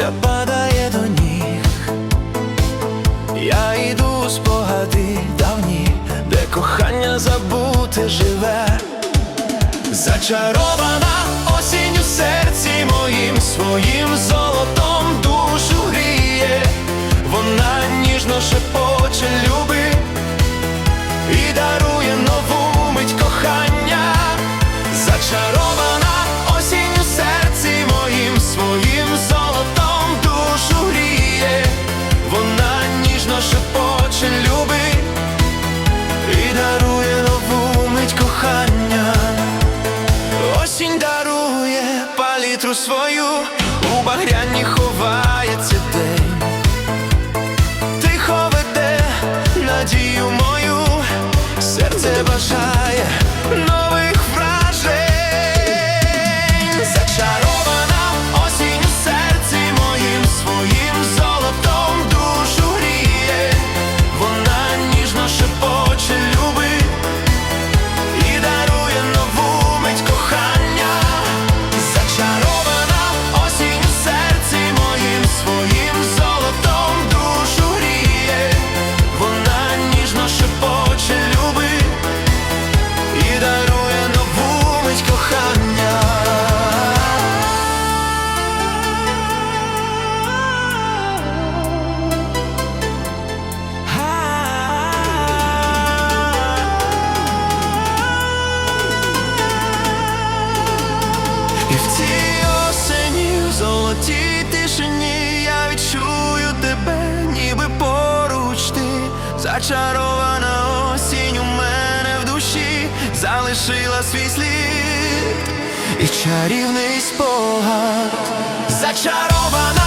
листя падає до ніг, я йду з спогади давні, де кохання забути живе, зачарована осінь у серці моїм своїм зором дарує нову мить кохання, осінь дарує палітру свою, у багряні ховається день. зачарована осінь у мене в душі, залишила свій слід і чарівний спогад, зачарована.